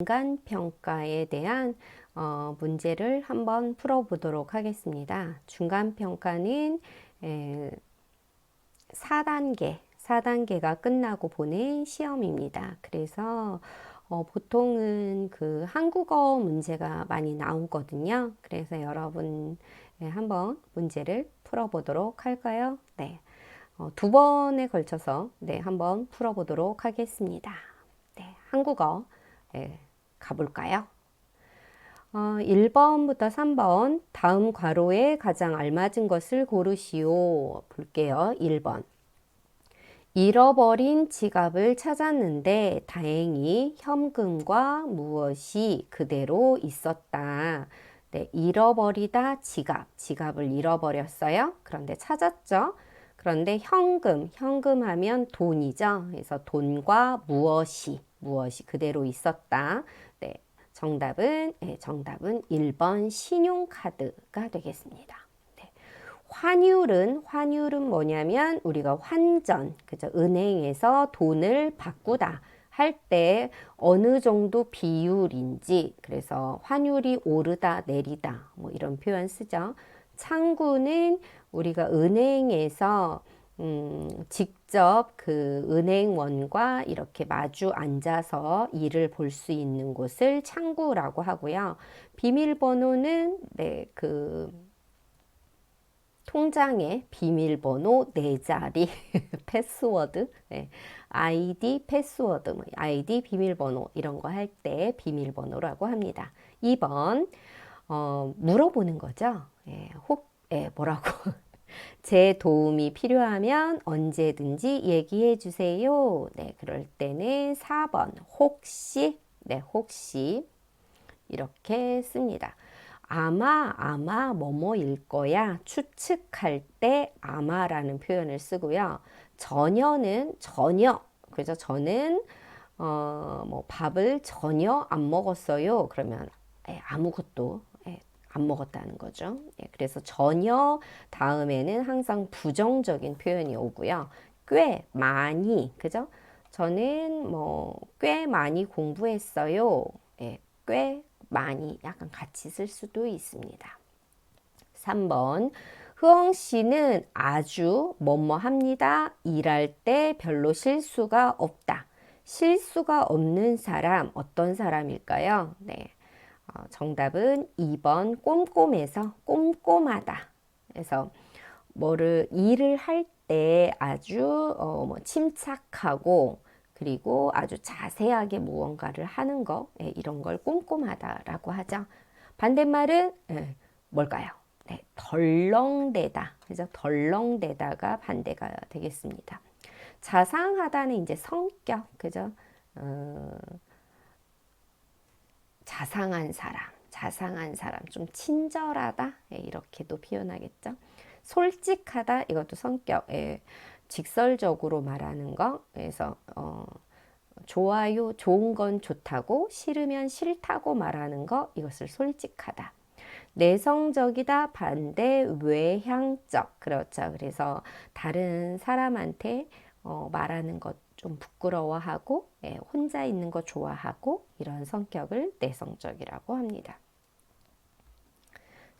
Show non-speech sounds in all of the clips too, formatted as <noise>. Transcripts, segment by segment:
중간 평가에 대한 어, 문제를 한번 풀어보도록 하겠습니다. 중간 평가는 에, 4단계, 4단계가 끝나고 보는 시험입니다. 그래서 어, 보통은 그 한국어 문제가 많이 나오거든요. 그래서 여러분 예, 한번 문제를 풀어보도록 할까요? 네. 어, 두 번에 걸쳐서 네, 한번 풀어보도록 하겠습니다. 네, 한국어 예, 가볼까요? 어, 1번부터 3번 다음 괄호에 가장 알맞은 것을 고르시오. 볼게요. 1번. 잃어버린 지갑을 찾았는데 다행히 현금과 무엇이 그대로 있었다. 네, 잃어버리다 지갑. 지갑을 잃어버렸어요. 그런데 찾았죠. 그런데 현금, 현금 하면 돈이죠. 그래서 돈과 무엇이, 무엇이 그대로 있었다. 네, 정답은, 네, 정답은 1번 신용카드가 되겠습니다. 네. 환율은, 환율은 뭐냐면 우리가 환전, 그죠? 은행에서 돈을 바꾸다. 할때 어느 정도 비율인지, 그래서 환율이 오르다, 내리다, 뭐 이런 표현 쓰죠. 창구는 우리가 은행에서 음, 직접 그 은행원과 이렇게 마주 앉아서 일을 볼 수 있는 곳을 창구라고 하고요. 비밀번호는 네, 그 통장의 비밀번호 네 자리 <laughs> 패스워드, 네, 아이디 패스워드, 뭐 아이디 비밀번호 이런 거 할 때 비밀번호라고 합니다. 2번 어, 물어보는 거죠. 예, 혹 예, 뭐라고 <laughs> 제 도움이 필요하면 언제든지 얘기해 주세요. 네, 그럴 때는 4번 혹시 네, 혹시 이렇게 씁니다. 아마 아마 뭐뭐일 거야 추측할 때 아마라는 표현을 쓰고요. 전혀는 전혀 그죠? 저는 어, 뭐 밥을 전혀 안 먹었어요. 그러면 예, 아무것도 예, 안 먹었다는 거죠. 예, 그래서 전혀 다음에는 항상 부정적인 표현이 오고요. 꽤 많이 그죠? 저는 뭐 꽤 많이 공부했어요. 예, 꽤 많이 약간 같이 쓸 수도 있습니다. 3번 흐엉 씨는 아주 뭐뭐 합니다. 일할 때 별로 실수가 없다. 실수가 없는 사람 어떤 사람일까요? 네. 어, 정답은 2번 꼼꼼해서 꼼꼼하다. 그래서 뭐를 일을 할 때 아주 어, 뭐 침착하고 그리고 아주 자세하게 무언가를 하는 거 예, 이런 걸 꼼꼼하다라고 하죠. 반대말은 예, 뭘까요? 네, 덜렁대다. 그죠? 덜렁대다가 반대가 되겠습니다. 자상하다는 이제 성격, 그죠? 어, 자상한 사람, 자상한 사람, 좀 친절하다 예, 이렇게도 표현하겠죠. 솔직하다 이것도 성격, 예, 직설적으로 말하는 거. 그래서 어, 좋아요, 좋은 건 좋다고 싫으면 싫다고 말하는 거 이것을 솔직하다. 내성적이다 반대 외향적 그렇죠. 그래서 다른 사람한테 어, 말하는 것 좀 부끄러워하고 예, 혼자 있는 거 좋아하고 이런 성격을 내성적이라고 합니다.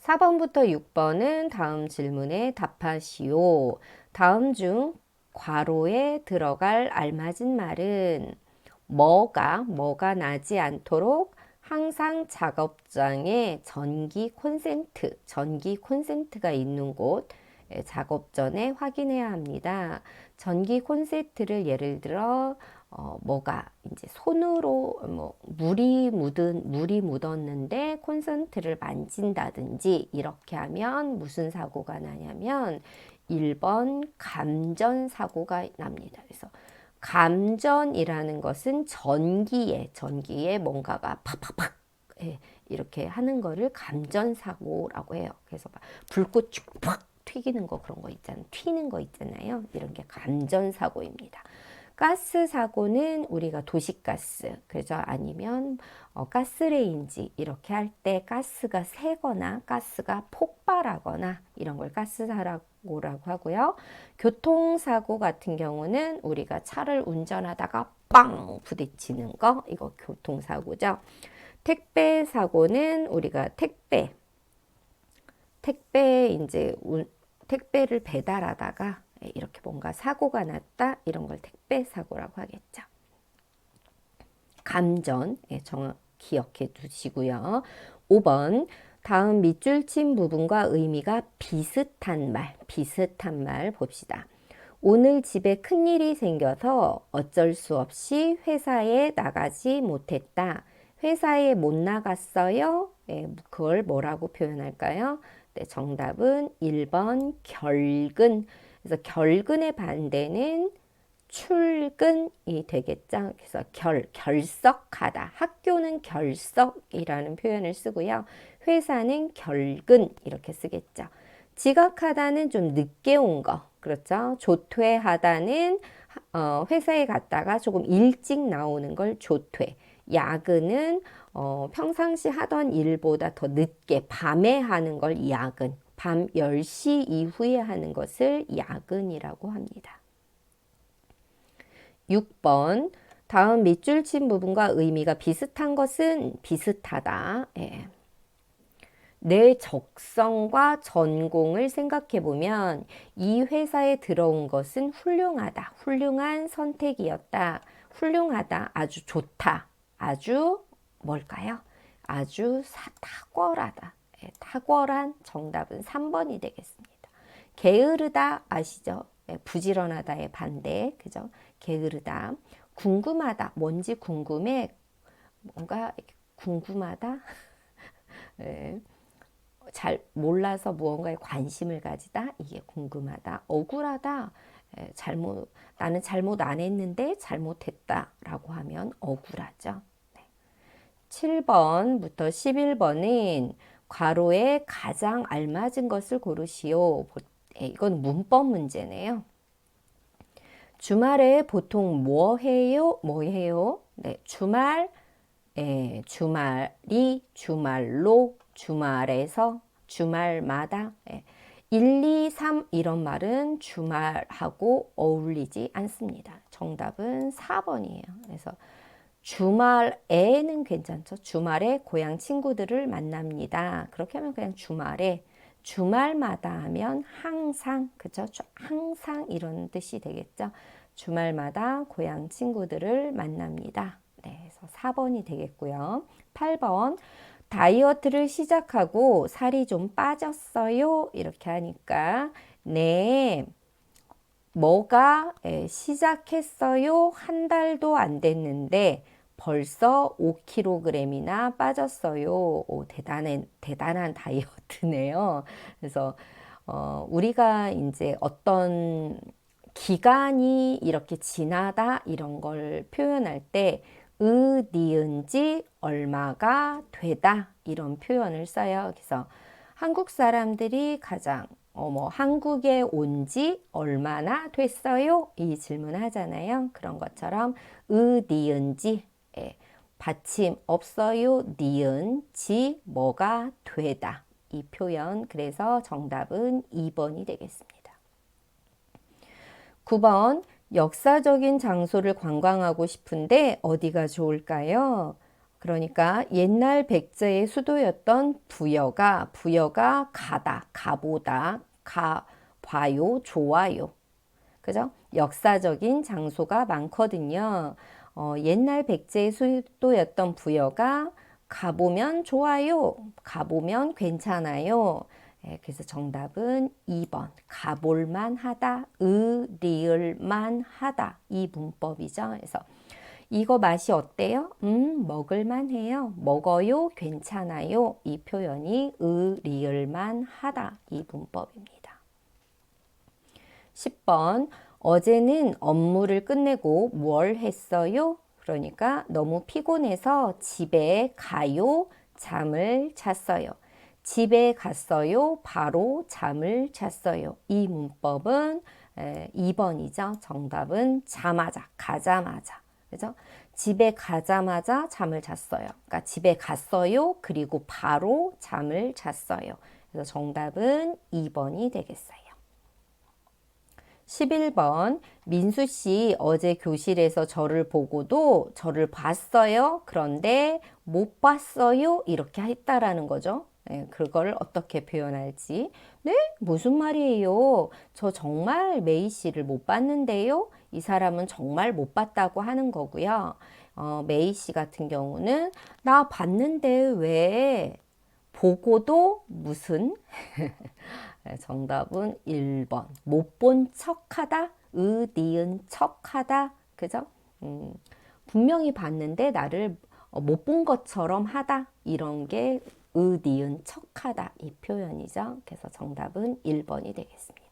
4번부터 6번은 다음 질문에 답하시오. 다음 중 괄호에 들어갈 알맞은 말은 뭐가 뭐가 나지 않도록 항상 작업장에 전기 콘센트, 전기 콘센트가 있는 곳 예, 작업 전에 확인해야 합니다. 전기 콘센트를 예를 들어 어, 뭐가 이제 손으로 뭐 물이 묻은 물이 묻었는데 콘센트를 만진다든지 이렇게 하면 무슨 사고가 나냐면 1번 감전 사고가 납니다. 그래서 감전이라는 것은 전기에 전기에 뭔가가 팍팍팍 예, 이렇게 하는 거를 감전 사고라고 해요. 그래서 불꽃 팍 튀기는 거 그런 거 있잖아요. 튀는 거 있잖아요. 이런 게 감전 사고입니다. 가스 사고는 우리가 도시가스, 그죠? 아니면 어, 가스레인지 이렇게 할 때 가스가 새거나 가스가 폭발하거나 이런 걸 가스 사고라고 하고요. 교통사고 같은 경우는 우리가 차를 운전하다가 빵 부딪히는 거 이거 교통사고죠. 택배 사고는 우리가 택배 택배 이제 운, 택배를 배달하다가 이렇게 뭔가 사고가 났다 이런 걸 택배 사고라고 하겠죠. 감전 예, 정확 기억해 두시고요. 5번 다음 밑줄 친 부분과 의미가 비슷한 말, 비슷한 말 봅시다. 오늘 집에 큰일이 생겨서 어쩔 수 없이 회사에 나가지 못했다. 회사에 못 나갔어요. 네, 그걸 뭐라고 표현할까요? 네, 정답은 1번 결근. 그래서 결근의 반대는 출근이 되겠죠. 그래서 결, 결석하다. 학교는 결석이라는 표현을 쓰고요. 회사는 결근 이렇게 쓰겠죠. 지각하다는 좀 늦게 온 거. 그렇죠. 조퇴하다는 어, 회사에 갔다가 조금 일찍 나오는 걸 조퇴. 야근은 어, 평상시 하던 일보다 더 늦게 밤에 하는 걸 야근. 밤 10시 이후에 하는 것을 야근이라고 합니다. 6번 다음 밑줄 친 부분과 의미가 비슷한 것은 비슷하다. 예. 내 적성과 전공을 생각해 보면 이 회사에 들어온 것은 훌륭하다. 훌륭한 선택이었다. 훌륭하다. 아주 좋다. 아주 뭘까요? 아주 탁월하다. 예, 탁월한 정답은 3번이 되겠습니다. 게으르다 아시죠? 예, 부지런하다의 반대. 그죠? 게으르다. 궁금하다. 뭔지 궁금해. 뭔가 궁금하다. <laughs> 예. 잘 몰라서 무언가에 관심을 가지다 이게 궁금하다 억울하다 에, 잘못 나는 잘못 안 했는데 잘못했다라고 하면 억울하죠. 네. 7번부터 11번은 괄호에 가장 알맞은 것을 고르시오. 에, 이건 문법 문제네요. 주말에 보통 뭐 해요? 뭐 해요? 네, 주말, 에, 주말이 주말로 주말에서 주말마다 1, 2, 3 이런 말은 주말하고 어울리지 않습니다. 정답은 4번이에요. 그래서 주말에는 괜찮죠. 주말에 고향 친구들을 만납니다. 그렇게 하면 그냥 주말에 주말마다 하면 항상 그죠? 항상 이런 뜻이 되겠죠. 주말마다 고향 친구들을 만납니다. 네, 그래서 4번이 되겠고요. 8번 다이어트를 시작하고 살이 좀 빠졌어요. 이렇게 하니까 네. 뭐가 시작했어요? 한 달도 안 됐는데 벌써 5kg이나 빠졌어요. 오, 대단한, 대단한 다이어트네요. 그래서, 어, 우리가 이제 어떤 기간이 이렇게 지나다 이런 걸 표현할 때 의, 니은 지 얼마가 되다 이런 표현을 써요. 그래서 한국 사람들이 가장 어머 한국에 온 지 얼마나 됐어요? 이 질문 하잖아요. 그런 것처럼 의, 니은 지 예, 받침 없어요. 니은 지 뭐가 되다 이 표현 그래서 정답은 2번이 되겠습니다. 9번 역사적인 장소를 관광하고 싶은데 어디가 좋을까요? 그러니까 옛날 백제의 수도였던 부여가 부여가 가다, 가보다, 가 봐요, 좋아요. 그죠? 역사적인 장소가 많거든요. 어, 옛날 백제의 수도였던 부여가 가보면 좋아요, 가보면 괜찮아요. 예, 그래서 정답은 2번 가볼만 하다 의리을만 하다 이 문법이죠. 그래서 이거 맛이 어때요? 음 먹을만 해요. 먹어요. 괜찮아요. 이 표현이 의리을만 하다 이 문법입니다. 10번 어제는 업무를 끝내고 뭘 했어요? 그러니까 너무 피곤해서 집에 가요. 잠을 잤어요. 집에 갔어요. 바로 잠을 잤어요. 이 문법은 2번이죠. 정답은 자마자, 가자마자. 그죠? 집에 가자마자 잠을 잤어요. 그러니까 집에 갔어요. 그리고 바로 잠을 잤어요. 그래서 정답은 2번이 되겠어요. 11번 민수 씨 어제 교실에서 저를 보고도 저를 봤어요. 그런데 못 봤어요. 이렇게 했다라는 거죠. 네, 그걸 어떻게 표현할지. 네? 무슨 말이에요? 저 정말 메이 씨를 못 봤는데요. 이 사람은 정말 못 봤다고 하는 거고요. 어, 메이 씨 같은 경우는 나 봤는데 왜 보고도 무슨 네, <laughs> 정답은 1번. 못 본 척하다, 의, 니은 척하다. 그죠? 음, 분명히 봤는데 나를 어, 못본 것처럼 하다. 이런 게 의, 니은 척하다. 이 표현이죠. 그래서 정답은 1번이 되겠습니다.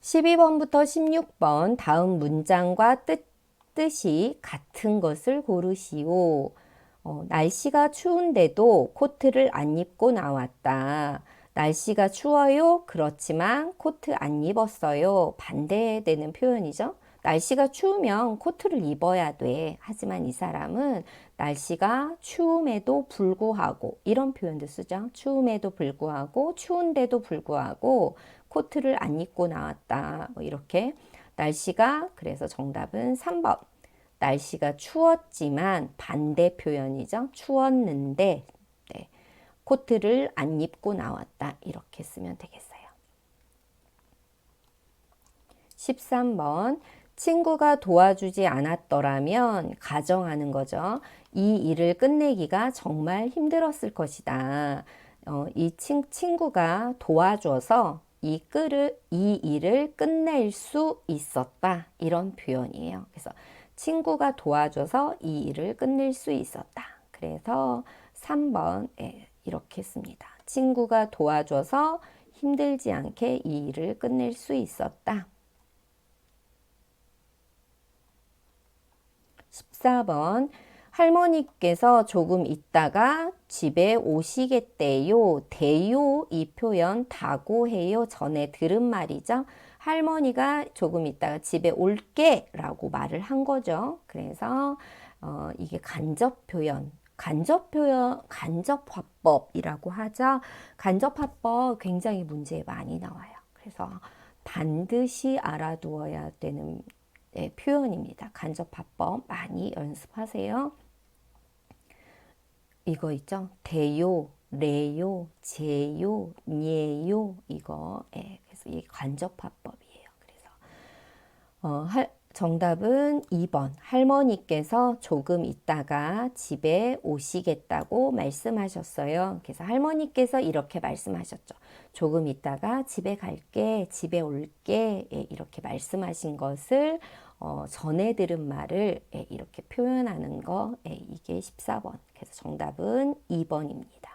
12번부터 16번 다음 문장과 뜻, 뜻이 같은 것을 고르시오. 어, 날씨가 추운데도 코트를 안 입고 나왔다. 날씨가 추워요. 그렇지만 코트 안 입었어요. 반대되는 표현이죠. 날씨가 추우면 코트를 입어야 돼. 하지만 이 사람은 날씨가 추움에도 불구하고 이런 표현도 쓰죠. 추움에도 불구하고 추운데도 불구하고 코트를 안 입고 나왔다. 뭐 이렇게 날씨가 그래서 정답은 3번. 날씨가 추웠지만 반대 표현이죠. 추웠는데 네. 코트를 안 입고 나왔다. 이렇게 쓰면 되겠어요. 13번 친구가 도와주지 않았더라면 가정하는 거죠. 이 일을 끝내기가 정말 힘들었을 것이다. 어, 이 친, 친구가 도와줘서 이 끄를, 이 일을 끝낼 수 있었다. 이런 표현이에요. 그래서 친구가 도와줘서 이 일을 끝낼 수 있었다. 그래서 3번 예, 이렇게 씁니다. 친구가 도와줘서 힘들지 않게 이 일을 끝낼 수 있었다. 14번 할머니께서 조금 있다가 집에 오시겠대요. 대요 이 표현 다고 해요 전에 들은 말이죠. 할머니가 조금 있다가 집에 올게 라고 말을 한 거죠. 그래서 어, 이게 간접 표현 간접 표현, 간접 화법이라고 하죠. 간접 화법 굉장히 문제에 많이 나와요. 그래서 반드시 알아두어야 되는 네, 표현입니다. 간접 화법 많이 연습하세요. 이거 있죠? 대요, 레요, 제요, 녜요 이거 예, 그래서 이 간접 화법이에요. 그래서 어, 할, 정답은 2번. 할머니께서 조금 있다가 집에 오시겠다고 말씀하셨어요. 그래서 할머니께서 이렇게 말씀하셨죠. 조금 있다가 집에 갈게, 집에 올게, 예, 이렇게 말씀하신 것을 어, 전에 들은 말을 예, 이렇게 표현하는 거, 예, 이게 14번. 그래서 정답은 2번입니다.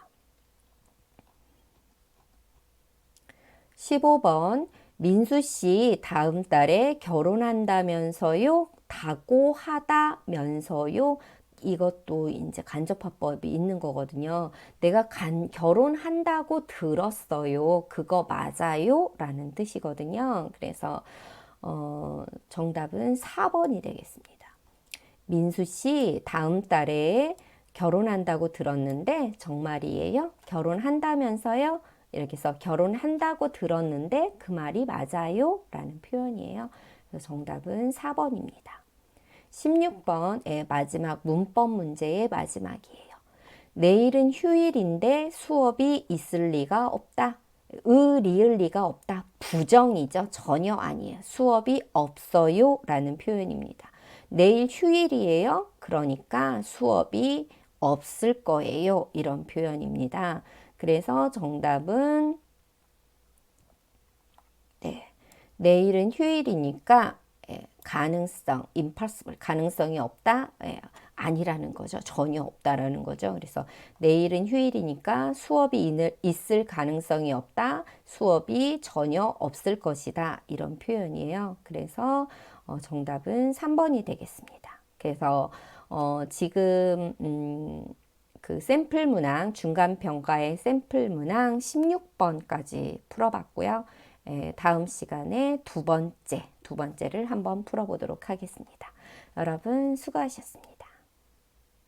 15번. 민수 씨 다음 달에 결혼한다면서요? 다고 하다면서요? 이것도 이제 간접화법이 있는 거거든요. 내가 간, 결혼한다고 들었어요. 그거 맞아요? 라는 뜻이거든요. 그래서, 어, 정답은 4번이 되겠습니다. 민수 씨 다음 달에 결혼한다고 들었는데 정말이에요? 결혼한다면서요? 이렇게 해서 결혼한다고 들었는데 그 말이 맞아요? 라는 표현이에요. 정답은 4번입니다. 16번의 마지막 문법 문제의 마지막이에요. 내일은 휴일인데 수업이 있을 리가 없다. 의, 리을 리가 없다. 부정이죠. 전혀 아니에요. 수업이 없어요. 라는 표현입니다. 내일 휴일이에요. 그러니까 수업이 없을 거예요. 이런 표현입니다. 그래서 정답은 네, 내일은 휴일이니까 예, 가능성, impossible, 가능성이 없다? 예, 아니라는 거죠. 전혀 없다라는 거죠. 그래서 내일은 휴일이니까 수업이 있을 가능성이 없다. 수업이 전혀 없을 것이다. 이런 표현이에요. 그래서 어, 정답은 3번이 되겠습니다. 그래서 어, 지금 음, 그 샘플 문항 중간 평가의 샘플 문항 16번까지 풀어봤고요. 에, 다음 시간에 두 번째 두 번째를 한번 풀어보도록 하겠습니다. 여러분 수고하셨습니다.